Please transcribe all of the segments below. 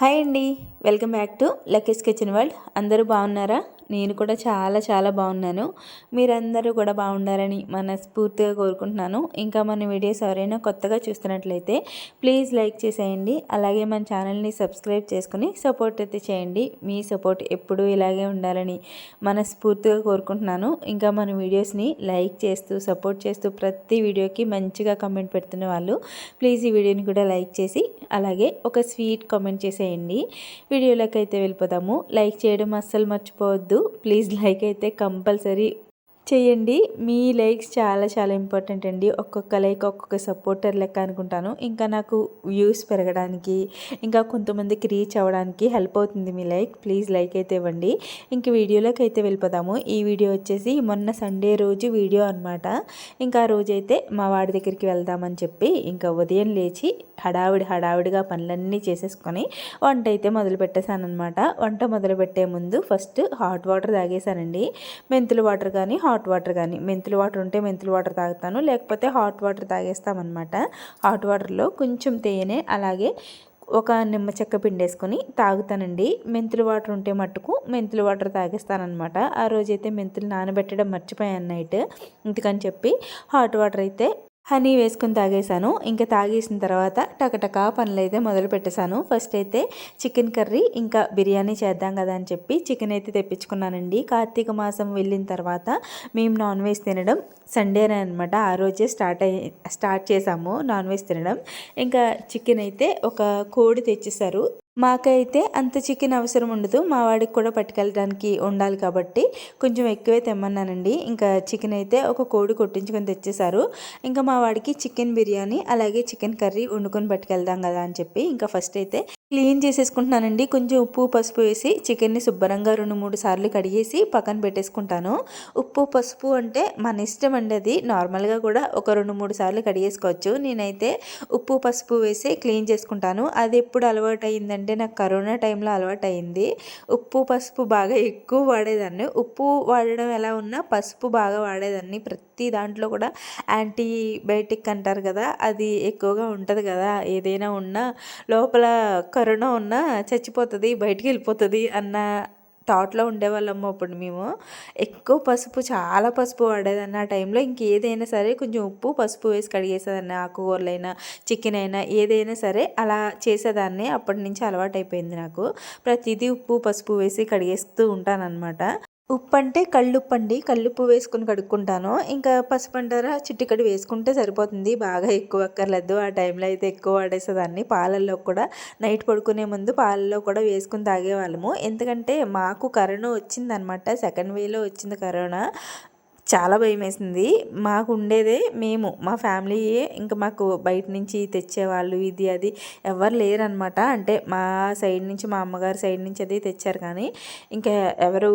Hi అండి. Welcome back to Lucky's Kitchen World. అందరూ బాగున్నారా? నేను కూడా చాలా చాలా బాగున్నాను. మీరందరూ కూడా బాగుండాలని మనస్ఫూర్తిగా కోరుకుంటున్నాను. ఇంకా మన వీడియోస్ ఎవరైనా కొత్తగా చూస్తున్నట్లయితే ప్లీజ్ లైక్ చేసేయండి. అలాగే మన ఛానల్ని సబ్స్క్రైబ్ చేసుకుని సపోర్ట్ అయితే చేయండి. మీ సపోర్ట్ ఎప్పుడూ ఇలాగే ఉండాలని మనస్ఫూర్తిగా కోరుకుంటున్నాను. ఇంకా మన వీడియోస్ని లైక్ చేస్తూ సపోర్ట్ చేస్తూ ప్రతి వీడియోకి మంచిగా కమెంట్ పెడుతున్న వాళ్ళు ప్లీజ్ ఈ వీడియోని కూడా లైక్ చేసి అలాగే ఒక స్వీట్ కామెంట్ చేసేయండి. వీడియోలోకి అయితే వెళ్ళిపోదాము. లైక్ చేయడం అస్సలు మర్చిపోవద్దు. ప్లీజ్ లైక్ అయితే కంపల్సరీ చేయండి. మీ లైక్స్ చాలా చాలా ఇంపార్టెంట్ అండి. ఒక్కొక్క లైక్ ఒక్కొక్క సపోర్టర్ లెక్క అనుకుంటాను. ఇంకా నాకు వ్యూస్ పెరగడానికి ఇంకా కొంతమందికి రీచ్ అవ్వడానికి హెల్ప్ అవుతుంది మీ లైక్. ప్లీజ్ లైక్ అయితే ఇవ్వండి. ఇంక వీడియోలోకి అయితే వెళ్ళిపోదాము. ఈ వీడియో వచ్చేసి మొన్న సండే రోజు వీడియో అనమాట ఇంకా ఆ రోజు అయితే మా వాడి దగ్గరికి వెళ్దామని చెప్పి ఇంకా ఉదయం లేచి హడావిడి హడావిడిగా పనులన్నీ చేసేసుకొని వంట అయితే మొదలు పెట్టేశానమాట వంట మొదలు పెట్టే ముందు ఫస్ట్ హాట్ వాటర్ తాగేశానండి. మెంతులు వాటర్ కానీ హాట్ హాట్ వాటర్ కానీ మెంతులు వాటర్ ఉంటే మెంతులు వాటర్ తాగుతాను. లేకపోతే హాట్ వాటర్ తాగేస్తామన్నమాట. హాట్ వాటర్లో కొంచెం తేనె అలాగే ఒక నిమ్మ చెక్క పిండేసుకొని తాగుతానండి. మెంతులు వాటర్ ఉంటే మట్టుకు మెంతులు వాటర్ తాగేస్తానమాట ఆ రోజైతే మెంతులు నానబెట్టడం మర్చిపోయాను నైట్. ఇందుకని చెప్పి హాట్ వాటర్ అయితే హనీ వేసుకుని తాగేశాను. ఇంకా తాగేసిన తర్వాత టకటకా పనులు అయితే మొదలు పెట్టేశాను. ఫస్ట్ అయితే చికెన్ కర్రీ ఇంకా బిర్యానీ చేద్దాం కదా అని చెప్పి చికెన్ అయితే తెప్పించుకున్నానండి. కార్తీక మాసం వెళ్ళిన తర్వాత మేము నాన్ వెజ్ తినడం సండేనే అనమాట ఆ రోజే స్టార్ట్ అయ్యి స్టార్ట్ చేసాము నాన్ వెజ్ తినడం. ఇంకా చికెన్ అయితే ఒక కోడి తెచ్చేసారు మాకైతే అంత చికెన్ అవసరం ఉండదు. మా వాడికి కూడా పట్టుకెళ్ళడానికి ఉండాలి కాబట్టి కొంచెం ఎక్కువే తెమ్మన్నానండి. ఇంకా చికెన్ అయితే ఒక కోడి కొట్టించుకొని తెచ్చేశారు. ఇంకా మా వాడికి చికెన్ బిర్యానీ అలాగే చికెన్ కర్రీ వండుకొని పట్టుకెళ్దాం కదా అని చెప్పి ఇంకా ఫస్ట్ అయితే క్లీన్ చేసేసుకుంటున్నానండి. కొంచెం ఉప్పు పసుపు వేసి చికెన్ని శుభ్రంగా రెండు మూడు సార్లు కడిగేసి పక్కన పెట్టేసుకుంటాను. ఉప్పు పసుపు అంటే మన ఇష్టం అండి అది. నార్మల్గా కూడా ఒక రెండు మూడు సార్లు కడిగేసుకోవచ్చు. నేనైతే ఉప్పు పసుపు వేసి క్లీన్ చేసుకుంటాను. అది ఎప్పుడు అలవాటు అయిందంటే నాకు కరోనా టైంలో అలవాటు అయింది ఉప్పు పసుపు బాగా ఎక్కువ వాడేదాన్ని. ఉప్పు వాడడం ఎలా ఉన్నా పసుపు బాగా వాడేదాన్ని ప్రతి ప్రతి దాంట్లో కూడా యాంటీబయాటిక్ అంటారు కదా అది ఎక్కువగా ఉంటుంది కదా ఏదైనా ఉన్నా లోపల కరోనా ఉన్నా చచ్చిపోతుంది బయటికి వెళ్ళిపోతుంది అన్న థాట్లో ఉండేవాళ్ళము అప్పుడు మేము. ఎక్కువ పసుపు చాలా పసుపు వాడేదాన్ని ఆ టైంలో. ఇంకేదైనా సరే కొంచెం ఉప్పు పసుపు వేసి కడిగేసేదాన్ని ఆకుకూరలైనా చికెన్ అయినా ఏదైనా సరే అలా చేసేదాన్ని. అప్పటి నుంచి అలవాటు అయిపోయింది నాకు. ప్రతిదీ ఉప్పు పసుపు వేసి కడిగేస్తూ ఉంటానన్నమాట. ఉప్పు అంటే కళ్ళుప్పు అండి కళ్ళుప్పు వేసుకుని కడుక్కుంటాను. ఇంకా పసుపు అంటారా చిట్టికడి వేసుకుంటే సరిపోతుంది. బాగా ఎక్కువ అక్కర్లేదు. ఆ టైంలో అయితే ఎక్కువ వాడేసేదాన్ని. పాలల్లో కూడా నైట్ పడుకునే ముందు పాలల్లో కూడా వేసుకుని తాగేవాళ్ళము. ఎందుకంటే మాకు కరోనా వచ్చిందనమాట. సెకండ్ వేలో వచ్చింది కరోనా. చాలా భయం వేసింది మాకు ఉండేదే మేము మా ఫ్యామిలీయే. ఇంకా మాకు బయట నుంచి తెచ్చేవాళ్ళు ఇది అది ఎవరు లేరనమాట. అంటే మా సైడ్ నుంచి మా అమ్మగారి సైడ్ నుంచి అది తెచ్చారు కానీ ఇంకా ఎవరు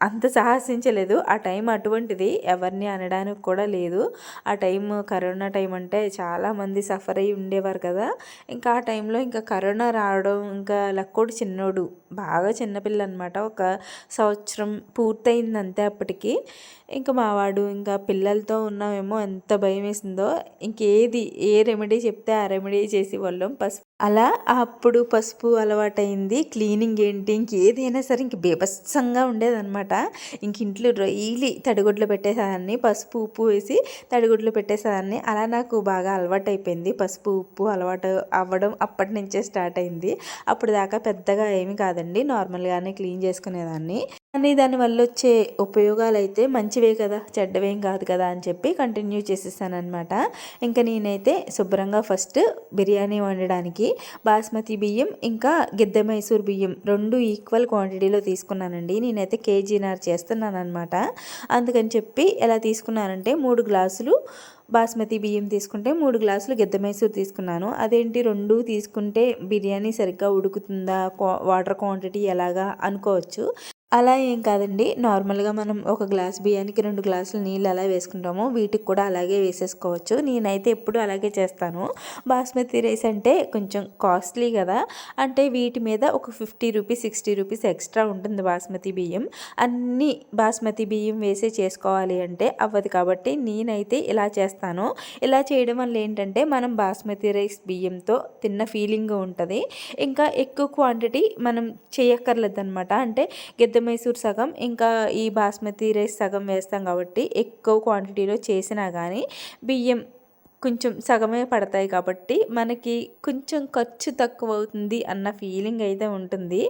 అంత సాహసించలేదు. ఆ టైం అటువంటిది ఎవరిని అనడానికి కూడా లేదు. ఆ టైం కరోనా టైం అంటే చాలామంది సఫర్ అయ్యి ఉండేవారు కదా. ఇంకా ఆ టైంలో ఇంకా కరోనా రావడం ఇంకా లక్కోడు చిన్నోడు బాగా చిన్నపిల్ల అనమాట ఒక సంవత్సరం పూర్తయింది అంతే అప్పటికి. ఇంకా మావాడు ఇంకా పిల్లలతో ఉన్నామేమో ఎంత భయం వేసిందో ఇంకేది ఏ రెమెడీ చెప్తే ఆ రెమెడీ చేసి వాళ్ళం పసుపు అలా అప్పుడు పసుపు అలవాటైంది. క్లీనింగ్ ఏంటి ఇంకేదైనా సరే ఇంక బీభత్సంగా ఉండేదన్నమాట. ఇంక ఇంట్లో డైలీ తడిగుడ్లు పెట్టేసేదాన్ని పసుపు ఉప్పు వేసి తడిగుడ్లు పెట్టేసేదాన్ని. అలా నాకు బాగా అలవాటు అయిపోయింది పసుపు ఉప్పు అలవాటు అవ్వడం అప్పటి నుంచే స్టార్ట్ అయింది. అప్పుడు దాకా పెద్దగా ఏమి కాదండి. నార్మల్గానే క్లీన్ చేసుకునేదాన్ని. కానీ దానివల్ల వచ్చే ఉపయోగాలు అయితే మంచివే కదా చెడ్డవేం కాదు కదా అని చెప్పి కంటిన్యూ చేసేసానమాట ఇంకా నేనైతే శుభ్రంగా ఫస్ట్ బిర్యానీ వండడానికి బాస్మతి బియ్యం ఇంకా గిద్దె మైసూర్ బియ్యం రెండు ఈక్వల్ క్వాంటిటీలో తీసుకున్నానండి. నేనైతే కేజీనార్ చేస్తున్నాను అనమాట అందుకని చెప్పి ఎలా తీసుకున్నానంటే మూడు గ్లాసులు బాస్మతి బియ్యం తీసుకుంటే మూడు గ్లాసులు గిద్ద మైసూర్ తీసుకున్నాను. అదేంటి రెండు తీసుకుంటే బిర్యానీ సరిగ్గా ఉడుకుతుందా వాటర్ క్వాంటిటీ ఎలాగా అనుకోవచ్చు. అలా ఏం కాదండి. నార్మల్గా మనం ఒక గ్లాస్ బియ్యానికి రెండు గ్లాసులు నీళ్ళు అలా వేసుకుంటాము. వీటికి కూడా అలాగే వేసేసుకోవచ్చు. నేనైతే ఎప్పుడు అలాగే చేస్తాను. బాస్మతి రైస్ అంటే కొంచెం కాస్ట్లీ కదా. అంటే వీటి మీద ఒక fifty rupees sixty rupees extra ఉంటుంది బాస్మతి బియ్యం. అన్నీ బాస్మతి బియ్యం వేసి చేసుకోవాలి అంటే అవ్వదు కాబట్టి నేనైతే ఇలా చేస్తాను. ఇలా చేయడం వల్ల ఏంటంటే మనం బాస్మతి రైస్ బియ్యంతో తిన్న ఫీలింగ్ ఉంటుంది. ఇంకా ఎక్కువ క్వాంటిటీ మనం చేయక్కర్లేదు అనమాట అంటే గిద్ద మైసూర్ సగం ఇంకా ఈ బాస్మతి రైస్ సగం వేస్తాం కాబట్టి ఎక్కువ క్వాంటిటీలో చేసినా కానీ బియ్యం కొంచెం సగమే పడతాయి కాబట్టి మనకి కొంచెం ఖర్చు తక్కువ అవుతుంది అన్న ఫీలింగ్ అయితే ఉంటుంది.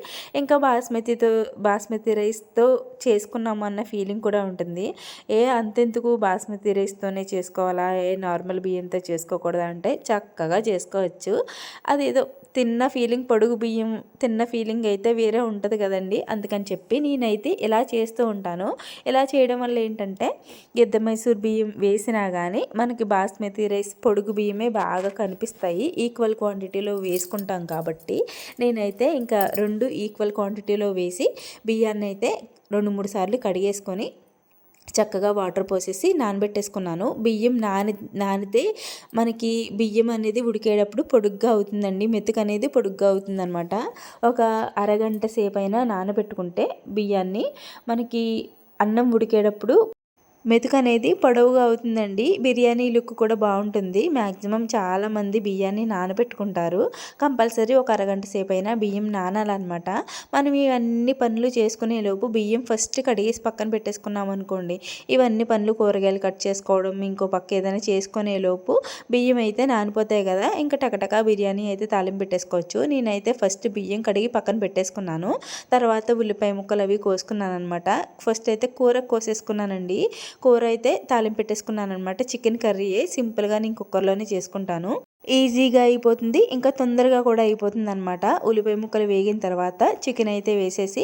ఇంకా బాస్మతితో బాస్మతి రైస్తో చేసుకున్నాము అన్న ఫీలింగ్ కూడా ఉంటుంది. ఏ అంతెందుకు బాస్మతి రైస్తోనే చేసుకోవాలా? ఏ నార్మల్ బియ్యంతో చేసుకోకూడదా? అంటే చక్కగా చేసుకోవచ్చు. అదేదో తిన్న ఫీలింగ్ పొడుగు బియ్యం తిన్న ఫీలింగ్ అయితే వేరే ఉంటుంది కదండి. అందుకని చెప్పి నేనైతే ఇలా చేస్తూ ఉంటాను. ఇలా చేయడం వల్ల ఏంటంటే గిద్ద మైసూర్ బియ్యం వేసినా కానీ మనకి బాస్మతి రైస్ పొడుగు బియ్యమే బాగా కనిపిస్తాయి. ఈక్వల్ క్వాంటిటీలో వేసుకుంటాం కాబట్టి నేనైతే ఇంకా రెండు ఈక్వల్ క్వాంటిటీలో వేసి బియ్యాన్ని అయితే రెండు మూడు సార్లు కడిగేసుకొని చక్కగా వాటర్ పోసేసి నానబెట్టేసుకున్నాను. బియ్యం నాని నానితే మనకి బియ్యం అనేది ఉడికేటప్పుడు పొడుగ్గా అవుతుందండి. మెతుకు అనేది పొడుగ్గా అవుతుందనమాట ఒక అరగంట సేపు అయినా నానబెట్టుకుంటే బియ్యాన్ని మనకి అన్నం ఉడికేటప్పుడు మెతుకు అనేది పొడవుగా అవుతుందండి. బిర్యానీ లుక్ కూడా బాగుంటుంది. మ్యాక్సిమం చాలామంది బియ్యాన్ని నానబెట్టుకుంటారు. కంపల్సరీ ఒక అరగంట సేపు అయినా బియ్యం నానాలన్నమాట. మనం ఇవన్నీ పనులు చేసుకునే లోపు బియ్యం ఫస్ట్ కడిగేసి పక్కన పెట్టేసుకున్నాం అనుకోండి ఇవన్నీ పనులు కూరగాయలు కట్ చేసుకోవడం ఇంకో పక్క ఏదైనా చేసుకునే లోపు బియ్యం అయితే నానిపోతాయి కదా. ఇంకా టకటకా బిర్యానీ అయితే తాలింపు పెట్టేసుకోవచ్చు. నేనైతే ఫస్ట్ బియ్యం కడిగి పక్కన పెట్టేసుకున్నాను. తర్వాత ఉల్లిపాయ ముక్కలు అవి కోసుకున్నాను అనమాట ఫస్ట్ అయితే కూర కోసేసుకున్నానండి. కూర అయితే తాలింపు పెట్టేసుకున్నాను అనమాట చికెన్ కర్రీ సింపుల్గా నేను కుక్కర్లోనే చేసుకుంటాను. ఈజీగా అయిపోతుంది. ఇంకా తొందరగా కూడా అయిపోతుంది అనమాట ఉల్లిపాయ ముక్కలు వేగిన తర్వాత చికెన్ అయితే వేసేసి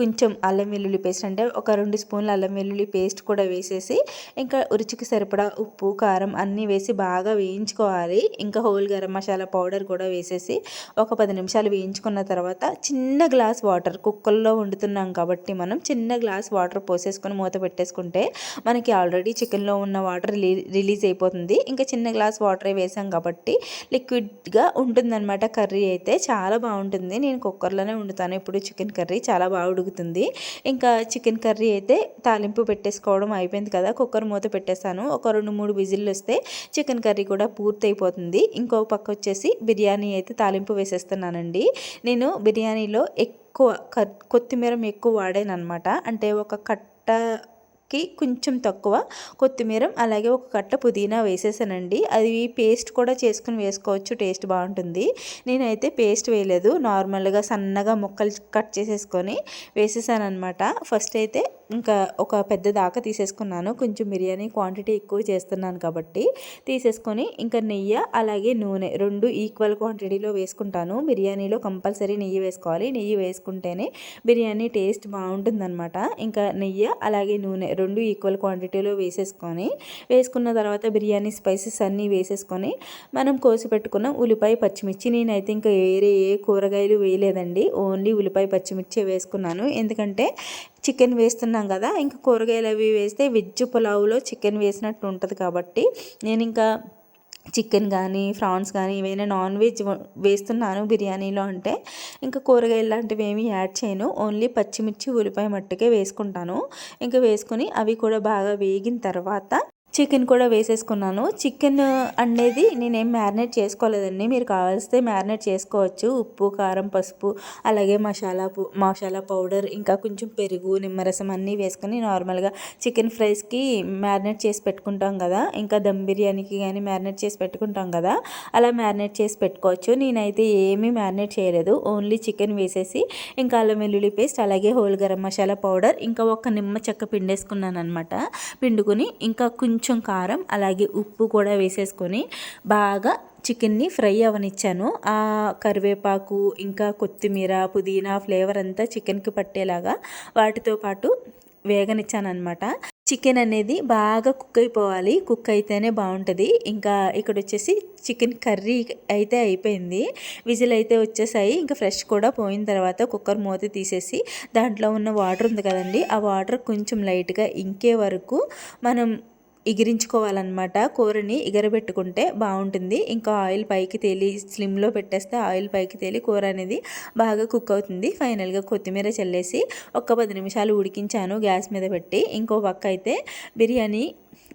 కొంచెం అల్లం వెల్లుల్లి పేస్ట్ అంటే ఒక రెండు స్పూన్ల అల్లం వెల్లుల్లి పేస్ట్ కూడా వేసేసి ఇంకా రుచికి సరిపడా ఉప్పు కారం అన్నీ వేసి బాగా వేయించుకోవాలి. ఇంకా హోల్ గరం మసాలా పౌడర్ కూడా వేసేసి ఒక పది నిమిషాలు వేయించుకున్న తర్వాత చిన్న గ్లాస్ వాటర్ కుక్కర్లో వండుతున్నాం కాబట్టి మనం చిన్న గ్లాస్ వాటర్ పోసేసుకొని మూత పెట్టేసుకుంటే మనకి ఆల్రెడీ చికెన్లో ఉన్న వాటర్ రిలీజ్ అయిపోతుంది. ఇంకా చిన్న గ్లాస్ వాటరే వేసాం కాబట్టి లిక్విడ్గా ఉంటుందన్నమాట కర్రీ అయితే. చాలా బాగుంటుంది. నేను కుక్కర్లోనే వండుతాను. ఇప్పుడు చికెన్ కర్రీ చాలా బాగా ఉడుకుతుంది ఇంకా చికెన్ కర్రీ అయితే తాలింపు పెట్టేసుకోవడం అయిపోయింది కదా. కుక్కర్ మూత పెట్టేస్తాను ఒక రెండు మూడు విజిల్లు వస్తే చికెన్ కర్రీ కూడా పూర్తయిపోతుంది. ఇంకో పక్క వచ్చేసి బిర్యానీ అయితే తాలింపు వేసేస్తున్నానండి. నేను బిర్యానీలో ఎక్కువ కొత్తిమీర ఎక్కువ వాడాను అనమాట అంటే ఒక కట్ట కి కొంచెం తక్కువ కొత్తిమీర అలాగే ఒక కట్ట పుదీనా వేసేసానండి. అది పేస్ట్ కూడా చేసుకుని వేసుకోవచ్చు టేస్ట్ బాగుంటుంది. నేనైతే పేస్ట్ వేయలేదు. నార్మల్గా సన్నగా ముక్కలు కట్ చేసేసుకొని వేసేసాను అనమాట ఫస్ట్ అయితే ఇంకా ఒక పెద్ద దాకా తీసేసుకున్నాను. కొంచెం బిర్యానీ క్వాంటిటీ ఎక్కువ చేస్తున్నాను కాబట్టి తీసేసుకొని ఇంకా నెయ్యి అలాగే నూనె రెండు ఈక్వల్ క్వాంటిటీలో వేసుకుంటాను. బిర్యానీలో కంపల్సరీ నెయ్యి వేసుకోవాలి. నెయ్యి వేసుకుంటేనే బిర్యానీ టేస్ట్ బాగుంటుందన్నమాట. ఇంకా నెయ్యి అలాగే నూనె రెండు ఈక్వల్ క్వాంటిటీలో వేసేసుకొని వేసుకున్న తర్వాత బిర్యానీ స్పైసెస్ అన్నీ వేసేసుకొని మనం కోసి పెట్టుకున్న ఉల్లిపాయ పచ్చిమిర్చి నేనైతే ఇంకా వేరే ఏ కూరగాయలు వేయలేదండి. ఓన్లీ ఉల్లిపాయ పచ్చిమిర్చి వేసుకున్నాను. ఎందుకంటే చికెన్ వేస్తున్నాం కదా ఇంకా కూరగాయలు అవి వేస్తే వెజ్ పులావులో చికెన్ వేసినట్టు ఉంటుంది కాబట్టి నేను ఇంకా చికెన్ కానీ ఫ్రాన్స్ కానీ ఏవైనా నాన్ వెజ్ వేస్తున్నాను బిర్యానీలో అంటే. ఇంకా కూరగాయలు లాంటివి ఏమీ యాడ్ చేయను. ఓన్లీ పచ్చిమిర్చి ఉల్లిపాయ మట్టుకే వేసుకుంటాను. ఇంకా వేసుకొని అవి కూడా బాగా వేగిన తర్వాత చికెన్ కూడా వేసేసుకున్నాను. చికెన్ అనేది నేనేం మ్యారినేట్ చేసుకోలేదండి. మీరు కావాల్స్తే మ్యారినేట్ చేసుకోవచ్చు. ఉప్పు కారం పసుపు అలాగే మసాలా మసాలా పౌడర్ ఇంకా కొంచెం పెరుగు నిమ్మరసం అన్నీ వేసుకొని నార్మల్గా చికెన్ ఫ్రైస్కి మ్యారినేట్ చేసి పెట్టుకుంటాం కదా. ఇంకా దమ్ బిర్యానీకి కానీ మ్యారినేట్ చేసి పెట్టుకుంటాం కదా. అలా మ్యారినేట్ చేసి పెట్టుకోవచ్చు. నేనైతే ఏమీ మ్యారినేట్ చేయలేదు. ఓన్లీ చికెన్ వేసేసి ఇంకా అల్లం వెల్లుల్లి పేస్ట్ అలాగే హోల్ గరం మసాలా పౌడర్ ఇంకా ఒక నిమ్మ చెక్క పిండేసుకున్నాను అనమాట పిండుకొని ఇంకా కొంచెం కొంచెం కారం అలాగే ఉప్పు కూడా వేసేసుకొని బాగా చికెన్ని ఫ్రై అవనిచ్చాను. ఆ కరివేపాకు ఇంకా కొత్తిమీర పుదీనా ఫ్లేవర్ అంతా చికెన్కి పట్టేలాగా వాటితో పాటు వేగనిచ్చాను అనమాట చికెన్ అనేది బాగా కుక్ అయిపోవాలి. కుక్ అయితేనే బాగుంటుంది. ఇంకా ఇక్కడ వచ్చేసి చికెన్ కర్రీ అయితే అయిపోయింది. విజిల్ అయితే వచ్చేసాయి. ఇంకా ఫ్రెష్ కూడా పోయిన తర్వాత కుక్కర్ మూత తీసేసి దాంట్లో ఉన్న వాటర్ ఉంది కదండి ఆ వాటర్ కొంచెం లైట్గా ఇంకే వరకు మనం ఎగిరించుకోవాలన్నమాట కూరని ఎగరబెట్టుకుంటే బాగుంటుంది. ఇంకా ఆయిల్ పైకి తేలి స్లిమ్లో పెట్టేస్తే ఆయిల్ పైకి తేలి కూర అనేది బాగా కుక్ అవుతుంది. ఫైనల్గా కొత్తిమీర చల్లేసి ఒక పది నిమిషాలు ఉడికించాను గ్యాస్ మీద పెట్టి. ఇంకో పక్క అయితే బిర్యానీ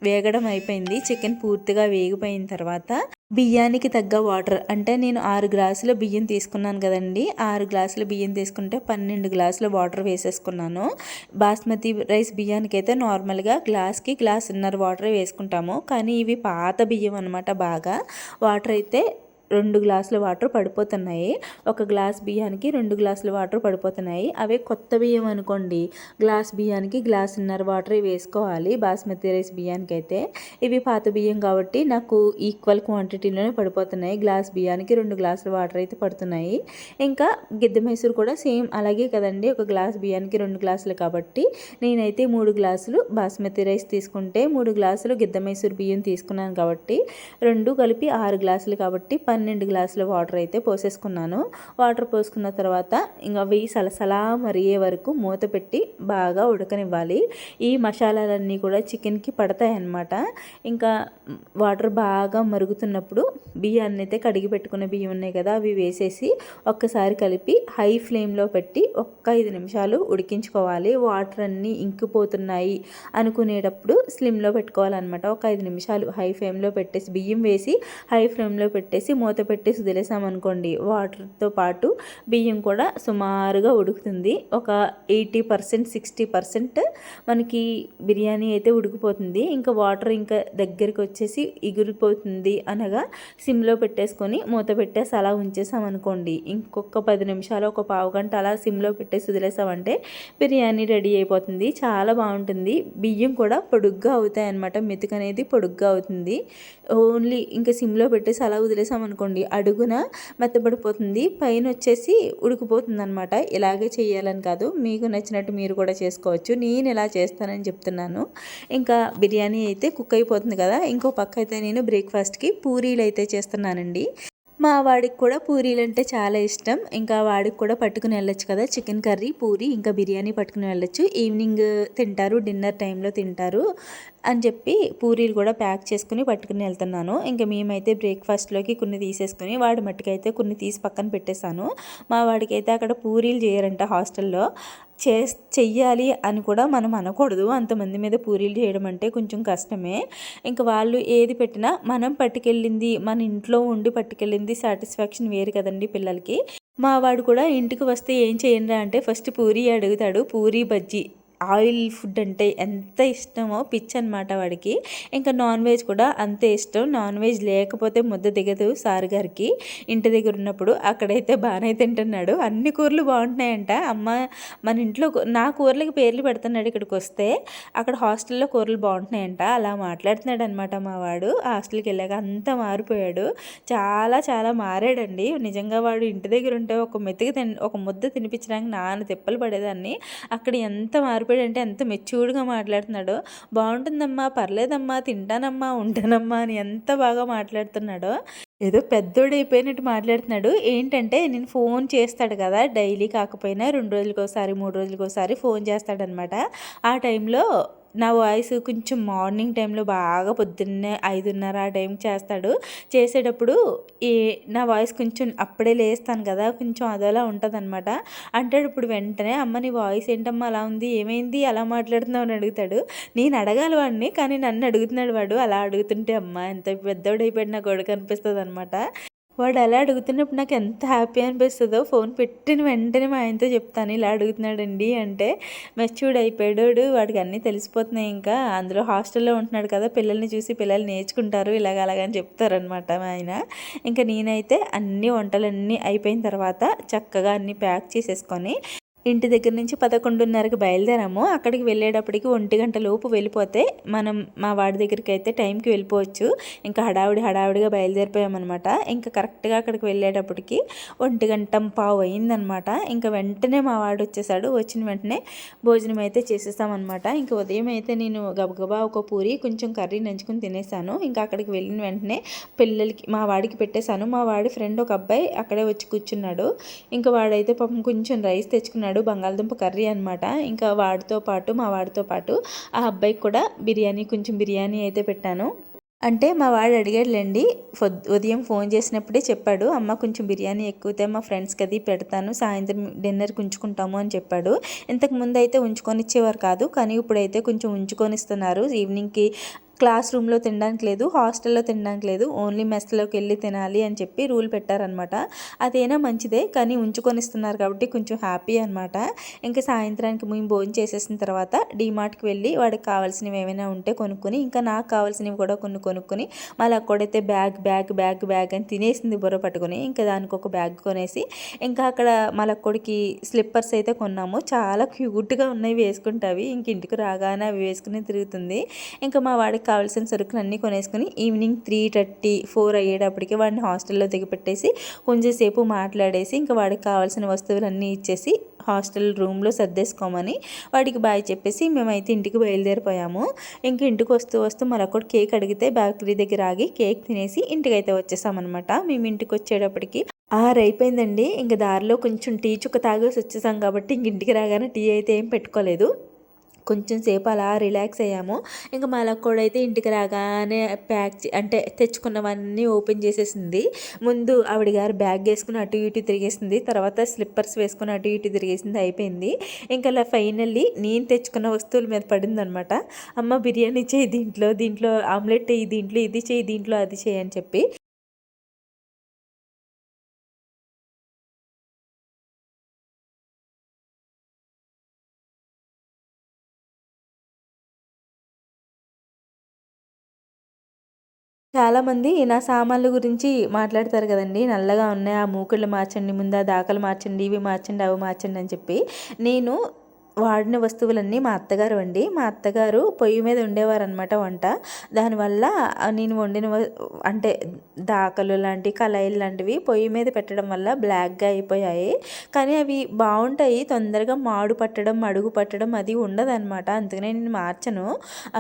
వేగడం అయిపోయింది. చికెన్ పూర్తిగా వేగిపోయిన తర్వాత బియ్యానికి తగ్గ వాటర్ అంటే నేను ఆరు గ్లాసుల బియ్యం తీసుకున్నాను కదండి. ఆరు గ్లాసుల బియ్యం తీసుకుంటే పన్నెండు గ్లాసుల వాటర్ వేసేసుకున్నాను. బాస్మతి రైస్ బియ్యానికి అయితే నార్మల్గా గ్లాస్కి గ్లాసున్నర వాటర్ వేసుకుంటాము. కానీ ఇవి పాత బియ్యం అనమాట బాగా. వాటర్ అయితే రెండు గ్లాసుల వాటర్ పడిపోతున్నాయి. ఒక గ్లాస్ బియ్యానికి రెండు గ్లాసుల వాటర్ పడిపోతున్నాయి. అవే కొత్త బియ్యం అనుకోండి. గ్లాస్ బియ్యానికి గ్లాసున్నర వాటర్ వేసుకోవాలి. బాస్మతి రైస్ బియ్యానికి అయితే ఇవి పాత బియ్యం కాబట్టి నాకు ఈక్వల్ క్వాంటిటీలోనే పడిపోతున్నాయి. గ్లాస్ బియ్యానికి రెండు గ్లాసుల వాటర్ అయితే పడుతున్నాయి. ఇంకా గిద్దె మైసూరు కూడా సేమ్ అలాగే కదండి. ఒక గ్లాస్ బియ్యానికి రెండు గ్లాసులు కాబట్టి నేనైతే మూడు గ్లాసులు బాస్మతి రైస్ తీసుకుంటే మూడు గ్లాసులు గిద్దె మైసూరు బియ్యం తీసుకున్నాను కాబట్టి రెండు కలిపి ఆరు గ్లాసులు కాబట్టి పన్నెండు పన్నెండు గ్లాసుల వాటర్ అయితే పోసేసుకున్నాను. వాటర్ పోసుకున్న తర్వాత ఇంకా వెయ్యి సలసలా మరిగే వరకు మూత పెట్టి బాగా ఉడకనివ్వాలి. ఈ మసాలాలన్నీ కూడా చికెన్కి పడతాయి అన్నమాట ఇంకా వాటర్ బాగా మరుగుతున్నప్పుడు బియ్యాన్ని అయితే కడిగి పెట్టుకున్న బియ్యం ఉన్నాయి కదా అవి వేసేసి ఒక్కసారి కలిపి హై ఫ్లేమ్లో పెట్టి ఒక్క ఐదు నిమిషాలు ఉడికించుకోవాలి. వాటర్ అన్నీ ఇంకిపోతున్నాయి అనుకునేటప్పుడు స్లిమ్లో పెట్టుకోవాలన్నమాట. ఒక ఐదు నిమిషాలు హై ఫ్లేమ్లో పెట్టేసి బియ్యం వేసి హై ఫ్లేమ్లో పెట్టేసి మూత పెట్టేసి వదిలేసామనుకోండి వాటర్తో పాటు బియ్యం కూడా సుమారుగా ఉడుకుతుంది. ఒక ఎయిటీ పర్సెంట్ సిక్స్టీ పర్సెంట్ మనకి బిర్యానీ అయితే ఉడికిపోతుంది. ఇంకా వాటర్ ఇంకా దగ్గరికి వచ్చేసి ఎగిరిపోతుంది అనగా సిమ్లో పెట్టేసుకొని మూత పెట్టేసి అలా ఉంచేసామనుకోండి ఇంకొక పది నిమిషాలు ఒక పావు గంట అలా సిమ్లో పెట్టేసి వదిలేసామంటే బిర్యానీ రెడీ అయిపోతుంది. చాలా బాగుంటుంది. బియ్యం కూడా పొడుగ్గా అవుతాయి అనమాట మెతుకు అనేది పొడుగ్గా అవుతుంది. ఓన్లీ ఇంకా సిమ్లో పెట్టేసి అలా వదిలేసామనుకోండి అడుగున మెత్తబడిపోతుంది పైన వచ్చేసి ఉడికిపోతుంది అనమాట ఇలాగే చేయాలని కాదు మీకు నచ్చినట్టు మీరు కూడా చేసుకోవచ్చు. నేను ఇలా చేస్తానని చెప్తున్నాను. ఇంకా బిర్యానీ అయితే కుక్ అయిపోతుంది కదా ఇంకో పక్క అయితే నేను బ్రేక్ఫాస్ట్కి పూరీలు అయితే చేస్తున్నానండి. మా వాడికి కూడా పూరీలు అంటే చాలా ఇష్టం. ఇంకా వాడికి కూడా పట్టుకుని వెళ్ళొచ్చు కదా. చికెన్ కర్రీ పూరి ఇంకా బిర్యానీ పట్టుకుని వెళ్ళొచ్చు. ఈవినింగ్ తింటారు డిన్నర్ టైంలో తింటారు అని చెప్పి పూరీలు కూడా ప్యాక్ చేసుకుని పట్టుకుని వెళ్తున్నాను. ఇంకా మేమైతే బ్రేక్ఫాస్ట్లోకి కొన్ని తీసేసుకుని వాడి మట్టుకైతే కొన్ని తీసి పక్కన పెట్టేశాను. మా వాడికైతే అక్కడ పూరీలు చేయరంట హాస్టల్లో. చే చెయ్యాలి అని కూడా మనం అనకూడదు. అంతమంది మీద పూరీలు చేయడం అంటే కొంచెం కష్టమే. ఇంకా వాళ్ళు ఏది పెట్టినా మనం పట్టుకెళ్ళింది మన ఇంట్లో ఉండి పట్టుకెళ్ళింది సాటిస్ఫాక్షన్ వేరు కదండి పిల్లలకి. మా వాడు కూడా ఇంటికి వస్తే ఏం చేయండి అంటే ఫస్ట్ పూరి అడుగుతాడు. పూరి బజ్జీ. ఆయిల్ ఫుడ్ అంటే ఎంత ఇష్టమో పిచ్ అనమాట వాడికి. ఇంకా నాన్ వెజ్ కూడా అంతే ఇష్టం. నాన్ వెజ్ లేకపోతే ముద్ద దిగదు సార్ గారికి. ఇంటి దగ్గర ఉన్నప్పుడు అక్కడైతే బాగానే తింటున్నాడు. అన్ని కూరలు బాగుంటున్నాయంట. అమ్మ మన ఇంట్లో నా కూరలకి పేర్లు పెడుతున్నాడు ఇక్కడికి వస్తే. అక్కడ హాస్టల్లో కూరలు బాగుంటున్నాయంట. అలా మాట్లాడుతున్నాడు అనమాట మా వాడు. హాస్టల్కి వెళ్ళాక అంతా మారిపోయాడు. చాలా చాలా మారాడండి. నిజంగా వాడు ఇంటి దగ్గర ఉంటే ఒక మెతుకు తిని ఒక ముద్ద తినిపించడానికి నాన్న తిప్పలు పడేదాన్ని. అక్కడ ఎంత మారిపోయాడు చెప్పాడంటే ఎంత మెచ్యూర్డ్గా మాట్లాడుతున్నాడో బాగుంటుందమ్మా పర్లేదమ్మా తింటానమ్మా ఉంటానమ్మా అని ఎంత బాగా మాట్లాడుతున్నాడో ఏదో పెద్దోడు అయిపోయినట్టు మాట్లాడుతున్నాడు. ఏంటంటే నేను ఫోన్ చేస్తాడు కదా డైలీ కాకపోయినా రెండు రోజులకోసారి మూడు రోజులకోసారి ఫోన్ చేస్తాడనమాట ఆ టైంలో నా వాయిస్ కొంచెం మార్నింగ్ టైంలో బాగా పొద్దున్నే ఐదున్నర ఆ టైంకి చేస్తాడు. చేసేటప్పుడు ఈ నా వాయిస్ కొంచెం అప్పుడే లేస్తాను కదా కొంచెం అదోలా ఉంటుంది అనమాట అంటాడు ఇప్పుడు వెంటనే అమ్మ నీ వాయిస్ ఏంటమ్మా అలా ఉంది? ఏమైంది? అలా మాట్లాడుతున్నావు అని అడుగుతాడు. నేను అడగాలి వాడిని కానీ నన్ను అడుగుతున్నాడు వాడు. అలా అడుగుతుంటే అమ్మ ఎంత పెద్దోడైపోయాడు నా కొడుకు అనిపిస్తుంది అనమాట వాడు అలా అడుగుతున్నప్పుడు నాకు ఎంత హ్యాపీ అనిపిస్తుందో ఫోన్ పెట్టిన వెంటనే మా ఆయనతో చెప్తాను ఇలా అడుగుతున్నాడండి అంటే మెచ్యూర్డ్ అయిపోయాడు వాడికి అన్నీ తెలిసిపోతున్నాయి ఇంకా అందులో హాస్టల్లో ఉంటున్నాడు కదా పిల్లల్ని చూసి పిల్లలు నేర్చుకుంటారు ఇలాగ అలాగని చెప్తారనమాట మా ఆయన. ఇంకా నేనైతే అన్ని వంటలన్నీ అయిపోయిన తర్వాత చక్కగా అన్నీ ప్యాక్ చేసేసుకొని ఇంటి దగ్గర నుంచి పదకొండున్నరకు బయలుదేరాము. అక్కడికి వెళ్ళేటప్పటికి ఒంటి గంట లోపు వెళ్ళిపోతే మనం మా వాడి దగ్గరికి అయితే టైంకి వెళ్ళిపోవచ్చు. ఇంకా హడావిడి హడావిడిగా బయలుదేరిపోయామన్నమాట. ఇంకా కరెక్ట్గా అక్కడికి వెళ్ళేటప్పటికి ఒంటి గంట పావు అయిందనమాట ఇంకా వెంటనే మా వాడు వచ్చేసాడు. వచ్చిన వెంటనే భోజనం అయితే చేసేస్తామన్నమాట ఇంకా ఉదయం అయితే నేను గబగబా ఒక పూరి కొంచెం కర్రీ నంచుకుని తినేసాను. ఇంకా అక్కడికి వెళ్ళిన వెంటనే పిల్లలకి మా వాడికి పెట్టేశాను. మా వాడి ఫ్రెండ్ ఒక అబ్బాయి అక్కడే వచ్చి కూర్చున్నాడు. ఇంకా వాడైతే పాపం కొంచెం రైస్ తెచ్చుకున్నాడు. తిన్నాడు బంగాళదుంప కర్రీ అనమాట ఇంకా వాడితో పాటు మా వాడితో పాటు ఆ అబ్బాయికి కూడా బిర్యానీ కొంచెం బిర్యానీ అయితే పెట్టాను. అంటే మా వాడు అడిగాడులేండి ఉదయం ఫోన్ చేసినప్పుడే చెప్పాడు అమ్మ కొంచెం బిర్యానీ ఎక్కువతే మా ఫ్రెండ్స్కి అది పెడతాను సాయంత్రం డిన్నర్కి ఉంచుకుంటాము అని చెప్పాడు. ఇంతకు ముందు అయితే ఉంచుకొని ఇచ్చేవారు కాదు కానీ ఇప్పుడైతే కొంచెం ఉంచుకొని ఇస్తున్నారు ఈవినింగ్కి క్లాస్ రూమ్లో తినడానికి లేదు హాస్టల్లో తినడానికి లేదు ఓన్లీ మెస్లోకి వెళ్ళి తినాలి అని చెప్పి రూల్ పెట్టారనమాట అదేనా మంచిదే కానీ ఉంచుకొని ఇస్తున్నారు కాబట్టి కొంచెం హ్యాపీ అనమాట ఇంకా సాయంత్రానికి మేము భోజనం చేసేసిన తర్వాత డీమార్ట్కి వెళ్ళి వాడికి కావాల్సినవి ఏమైనా ఉంటే కొనుక్కొని ఇంకా నాకు కావాల్సినవి కూడా కొన్ని కొనుక్కొని మళ్ళీ అక్కడైతే బ్యాగ్ బ్యాగ్ బ్యాగ్ బ్యాగ్ అని తినేసింది బుర్ర పట్టుకొని ఇంకా దానికి ఒక బ్యాగ్ కొనేసి ఇంకా అక్కడ మలక్కొడికి స్లిప్పర్స్ అయితే కొన్నాము. చాలా క్యూట్గా ఉన్నాయి వేసుకుంటావి ఇంక ఇంటికి రాగానే అవి వేసుకుని తిరుగుతుంది. ఇంకా మా వాడికి వాళ్ళకి కావాల్సిన సరుకులు అన్నీ కొనేసుకుని ఈవినింగ్ త్రీ థర్టీ ఫోర్ అయ్యేటప్పటికి వాడిని హాస్టల్లో దిగపెట్టేసి కొంచెంసేపు మాట్లాడేసి ఇంకా వాడికి కావాల్సిన వస్తువులన్నీ ఇచ్చేసి హాస్టల్ రూమ్లో సర్దేసుకోమని వాడికి బాయ్ చెప్పేసి మేమైతే ఇంటికి బయలుదేరిపోయాము. ఇంక ఇంటికి వస్తూ వస్తూ మరొకటి కేక్ అడిగితే బేకరీ దగ్గర ఆగి కేక్ తినేసి ఇంటికి అయితే వచ్చేసామన్నమాట. మేము ఇంటికి వచ్చేటప్పటికి ఆరు అయిపోయిందండి. ఇంక దారిలో కొంచెం టీ చుక్క తాగేసి వచ్చేసాం కాబట్టి ఇంక ఇంటికి రాగానే టీ అయితే ఏం పెట్టుకోలేదు. కొంచెం సేపు అలా రిలాక్స్ అయ్యాము. ఇంకా కూడా అయితే ఇంటికి రాగానే ప్యాక్ అంటే తెచ్చుకున్నవన్నీ ఓపెన్ చేసేసింది. ముందు ఆవిడ గారు బ్యాగ్ వేసుకుని అటు ఇటు తిరిగేసింది. తర్వాత స్లిప్పర్స్ వేసుకుని అటు ఇటు తిరిగేసింది. అయిపోయింది. ఇంకా అలా ఫైనల్లీ నేను తెచ్చుకున్న వస్తువుల మీద పడిందనమాట. అమ్మ బిర్యానీ చేయి దీంట్లో దీంట్లో ఆమ్లెట్ చేయి దీంట్లో ఇది చేయి దీంట్లో అది చేయి అని చెప్పి చాలామంది నా సామాన్ల గురించి మాట్లాడతారు కదండి. నల్లగా ఉన్నాయి ఆ మూకుళ్ళు మార్చండి ముందు ఆ దాకలు మార్చండి ఇవి మార్చండి అవి మార్చండి అని చెప్పి నేను వాడిన వస్తువులన్నీ మా అత్తగారు వండి మా అత్తగారు పొయ్యి మీద ఉండేవారు అనమాట వంట. దానివల్ల నేను వండిన అంటే దాకలు లాంటి కళాయిలు లాంటివి పొయ్యి మీద పెట్టడం వల్ల బ్లాక్గా అయిపోయాయి. కానీ అవి బాగుంటాయి తొందరగా మాడు పట్టడం అడుగు పట్టడం అది ఉండదన్నమాట. అందుకనే నేను మార్చను.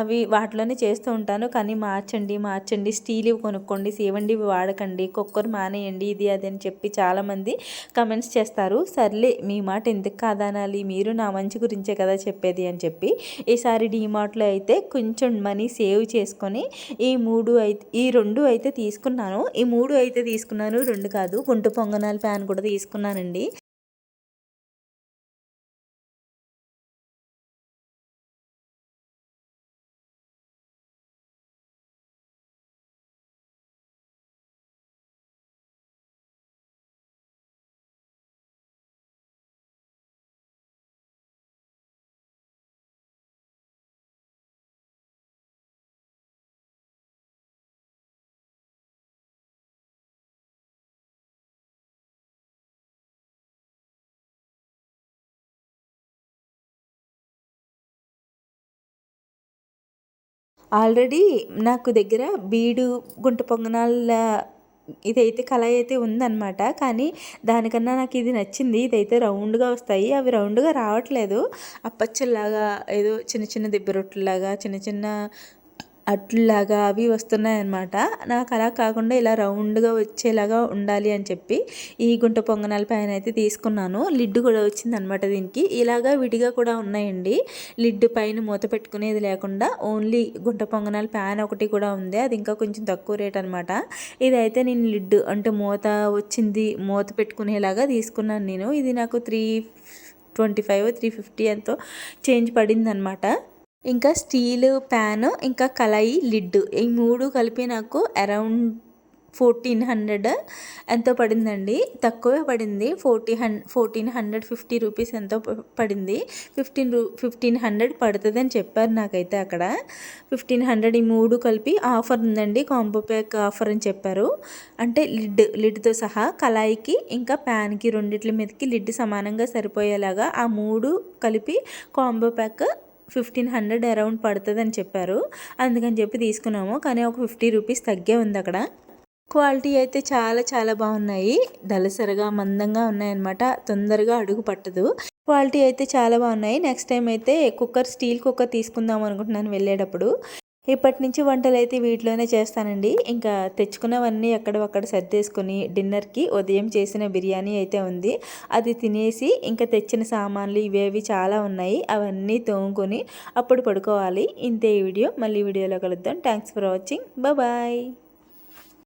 అవి వాటిలోనే చేస్తూ ఉంటాను. కానీ మార్చండి మార్చండి స్టీల్ ఇవి కొనుక్కోండి సేవండి ఇవి వాడకండి కుక్కర్ మానేయండి ఇది అది అని చెప్పి చాలామంది కమెంట్స్ చేస్తారు. సర్లే మీ మాట ఎందుకు కాదనాలి? మీరు నా మంచి గురించే కదా చెప్పేది అని చెప్పి ఈసారి డీమార్ట్లో అయితే కొంచెం మనీ సేవ్ చేసుకొని ఈ మూడు అయితే ఈ రెండు అయితే తీసుకున్నాను. ఈ మూడు అయితే తీసుకున్నాను రెండు కాదు గుంట పొంగనాల ప్యాన్ కూడా తీసుకున్నానండి. ఆల్రెడీ నాకు దగ్గర బీడు గుంట పొంగనాల ఇదైతే కళాయి అయితే ఉందన్నమాట. కానీ దానికన్నా నాకు ఇది నచ్చింది. ఇదైతే రౌండ్గా వస్తాయి. అవి రౌండ్గా రావట్లేదు. అప్పచ్చల్లాగా ఏదో చిన్న చిన్న దిబ్బ రొట్టెలాగా చిన్న చిన్న అట్లాగా అవి వస్తున్నాయన్నమాట. నాకు అలా కాకుండా ఇలా రౌండ్గా వచ్చేలాగా ఉండాలి అని చెప్పి ఈ గుంట పొంగనాల పైన అయితే తీసుకున్నాను. లిడ్ కూడా వచ్చింది అనమాట దీనికి. ఇలాగా విడిగా కూడా ఉన్నాయండి. లిడ్ పైన మూత పెట్టుకునేది లేకుండా ఓన్లీ గుంట పొంగనాల ప్యాన్ ఒకటి కూడా ఉంది. అది ఇంకా కొంచెం తక్కువ రేట్ అనమాట ఇదైతే నేను లిడ్ అంటే మూత వచ్చింది మూత పెట్టుకునేలాగా తీసుకున్నాను నేను. ఇది నాకు three twenty five three fifty ఎంతో చేంజ్ పడింది అనమాట ఇంకా స్టీల్ ప్యాన్ ఇంకా కళాయి లిడ్. ఈ మూడు కలిపి నాకు అరౌండ్ ఫోర్టీన్ హండ్రెడ్ ఎంతో పడిందండి. తక్కువే పడింది. ఫోర్టీ హన్ ఫోర్టీన్ హండ్రెడ్ ఫిఫ్టీ రూపీస్ ఎంతో పడింది. ఫిఫ్టీన్ రూ ఫిఫ్టీన్ హండ్రెడ్ పడుతుంది అని చెప్పారు నాకైతే అక్కడ. ఫిఫ్టీన్ హండ్రెడ్ ఈ మూడు కలిపి ఆఫర్ ఉందండి. కాంబో ప్యాక్ ఆఫర్ అని చెప్పారు. అంటే లిడ్ లిడ్తో సహా కళాయికి ఇంకా ప్యాన్కి రెండిట్ల మీదకి లిడ్ సమానంగా సరిపోయేలాగా ఆ మూడు కలిపి combo pack fifteen hundred around పడుతుంది అని చెప్పారు. అందుకని చెప్పి తీసుకున్నాము. కానీ ఒక ఫిఫ్టీ రూపీస్ తగ్గే ఉంది అక్కడ. క్వాలిటీ అయితే చాలా చాలా బాగున్నాయి. దళసరిగా మందంగా ఉన్నాయన్నమాట. తొందరగా అడుగు పట్టదు. క్వాలిటీ అయితే చాలా బాగున్నాయి. నెక్స్ట్ టైం అయితే కుక్కర్ స్టీల్ కుక్కర్ తీసుకుందాం అనుకుంటున్నాను వెళ్ళేటప్పుడు. ఇప్పటి నుంచి వంటలు అయితే వీటిలోనే చేస్తానండి. ఇంకా తెచ్చుకున్నవన్నీ ఎక్కడొక్కడ సర్దేసుకొని డిన్నర్కి ఉదయం చేసిన బిర్యానీ అయితే ఉంది. అది తినేసి ఇంకా తెచ్చిన సామాన్లు ఇవేవి చాలా ఉన్నాయి. అవన్నీ తోముకొని అప్పుడు పడుకోవాలి. ఇంతే ఈ వీడియో. మళ్ళీ వీడియోలో కలుద్దాం. Thanks for watching bye